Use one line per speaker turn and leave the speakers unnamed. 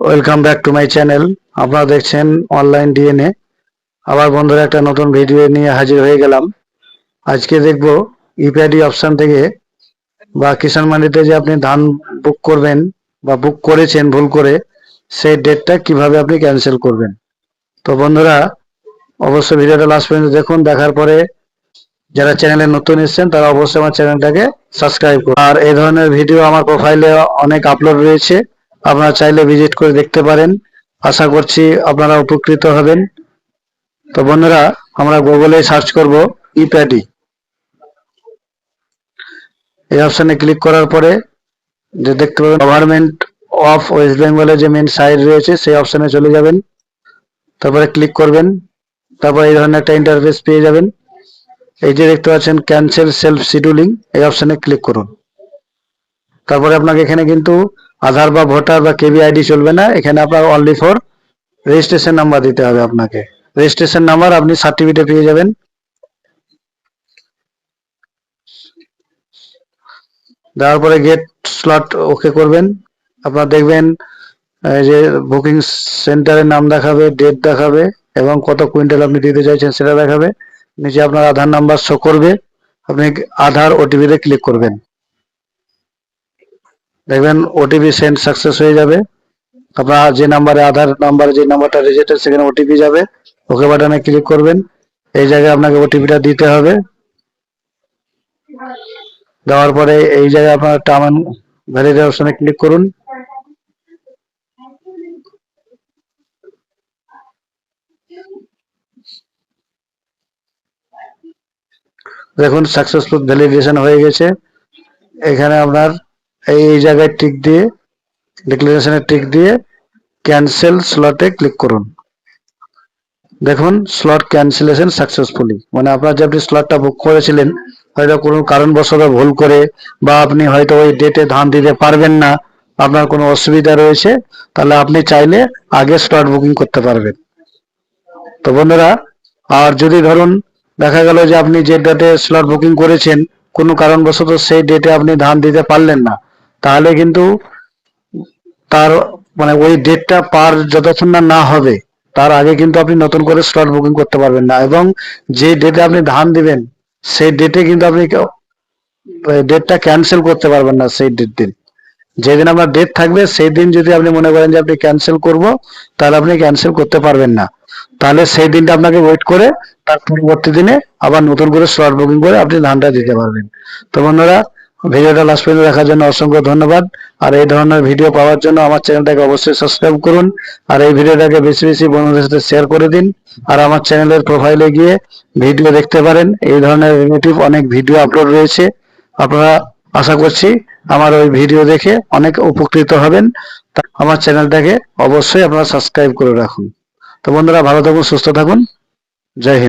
Welcome back to my channel আপনারা দেখছেন online DNA আবার বন্ধুরা, একটা নতুন ভিডিও নিয়ে হাজির হয়ে গেলাম। আজকে দেখব ইপিআইডি অপশান থেকে বা কিষাণ মান্ডিতে যে আপনি ধান বুক করবেন বা বুক করেছেন ভুল করে, সেই ডেটটা কীভাবে আপনি ক্যান্সেল করবেন। তো বন্ধুরা, অবশ্যই ভিডিওটা লাস্ট পর্যন্ত দেখুন। দেখার পরে যারা চ্যানেলে নতুন এসছেন, তারা অবশ্যই আমার চ্যানেলটাকে সাবস্ক্রাইব করুন। আর এই ধরনের ভিডিও আমার প্রোফাইলে অনেক আপলোড রয়েছে। আপনারা চাইলে ভিজিট করে দেখতে পারেন। আশা করছি আপনারা উপকৃত হবেন। তো বন্ধুরা, আমরা গুগলে সার্চ করব ইপ্যাডি এই অপশনে ক্লিক করার পরে যে দেখতে পাবেন গভর্নমেন্ট অফ ওয়েস্ট বেঙ্গলের যে মেন সাইট রয়েছে, সেই অপশনে চলে যাবেন। তারপরে ক্লিক করবেন। তারপরে এই ধরনের একটা ইন্টারফেস পেয়ে যাবেন। এই যে দেখতে পাচ্ছেন ক্যান্সেল সেলফ শিডিউলিং এই অপশনে ক্লিক করুন। তারপরে আপনাকে এখানে কিন্তু আধার বা ভোটার বা কেবি আইডি চলবে না। এখানে আপনার অনলি ফর রেজিস্ট্রেশন নাম্বার দিতে হবে আপনাকে। রেজিস্ট্রেশন নাম্বার আপনি সার্টিফিকেট পেয়ে যাবেন। দেওয়ার পরে গেট স্লট ওকে করবেন। আপনার দেখবেন যে বুকিং সেন্টারের নাম দেখাবে ডেট দেখাবে, এবং কত কুইন্টাল আপনি দিতে চাইছেন সেটা দেখাবে। নিচে আপনার আধার নাম্বার শো করবে। আপনি আধার ওটিপিতে ক্লিক করবেন। দেখবেন ওটিপি সেন্ড সাকসেস হয়ে যাবে। আপনার যে নাম্বারে আধার নাম্বার যে নাম্বারটা রেজিস্টার সেখানে ওটিপি যাবে। ওকে বাটনে ক্লিক করবেন। এই জায়গায় আপনাকে ওটিপিটা দিতে হবে। দেওয়ার পরে এই জায়গায় আপনার টার্ম ভ্যালিডি অপশনে ক্লিক করুন। দেখুন সাকসেসফুল ভ্যালিডেশন হয়ে গেছে। এখানে আপনার এই জায়গায় টিক দিয়ে ডিক্লারেশনে টিক দিয়ে ক্যান্সেল স্লটে ক্লিক করুন। দেখুন স্লট ক্যান্সেলেশন সাকসেসফুলি মানে আপনার যে আপনি স্লটটা বুক করেছিলেন, হয়তো কোনো কারণবশত ভুল করে বা আপনি হয়তো ওই ডেটে ধান দিতে পারবেন না, আপনার কোনো অসুবিধা রয়েছে, তাহলে আপনি চাইলে আগে স্লট বুকিং করতে পারবেন। তো বন্ধুরা, আর যদি ধরুন দেখা গেল যে আপনি যে ডেটে স্লট বুকিং করেছেন, কোনো কারণবশত সেই ডেটে আপনি ধান দিতে পারলেন না তাহলে কিন্তু তার মানে ওই ডেটটা পার যতক্ষণ না না হবে, তার আগে কিন্তু আপনি নতুন করে স্লট বুকিং করতে পারবেন না এবং যে ডেটে আপনি ধান দিবেন, সেই ডেটে কিন্তু আপনি ডেটটা ক্যান্সেল করতে পারবেন না সেই ডেট দিন। যেদিন আপনার ডেট থাকবে, সেই দিন যদি আপনি মনে করেন যে আপনি ক্যান্সেল করব, তাহলে আপনি ক্যান্সেল করতে পারবেন না। তাহলে সেই দিনটা আপনাকে ওয়েট করে, তার পরবর্তী দিনে আবার নতুন করে স্লট বুকিং করে আপনি ধানটা দিতে পারবেন। তো বন্ধুরা ভিডিওটা লাস্ট পর্যন্ত দেখার জন্য অসংখ্য ধন্যবাদ। আর এই ধরনের ভিডিও পাওয়ার জন্য আমার চ্যানেলটাকে অবশ্যই সাবস্ক্রাইব করুন। আর এই ভিডিওটাকে বেশি বেশি বন্ধুদের সাথে শেয়ার করে দিন। আর আমার চ্যানেলের প্রোফাইলে গিয়ে ভিডিও দেখতে পারেন। এই ধরনের রিলেটিভ অনেক ভিডিও আপলোড রয়েছে। আপনারা আশা করছি আমার ওই ভিডিও দেখে অনেক উপকৃত হবেন। আমার চ্যানেলটাকে অবশ্যই আপনারা সাবস্ক্রাইব করে রাখুন। তো বন্ধুরা, ভালো থাকুন, সুস্থ থাকুন। জয় হিন্দ।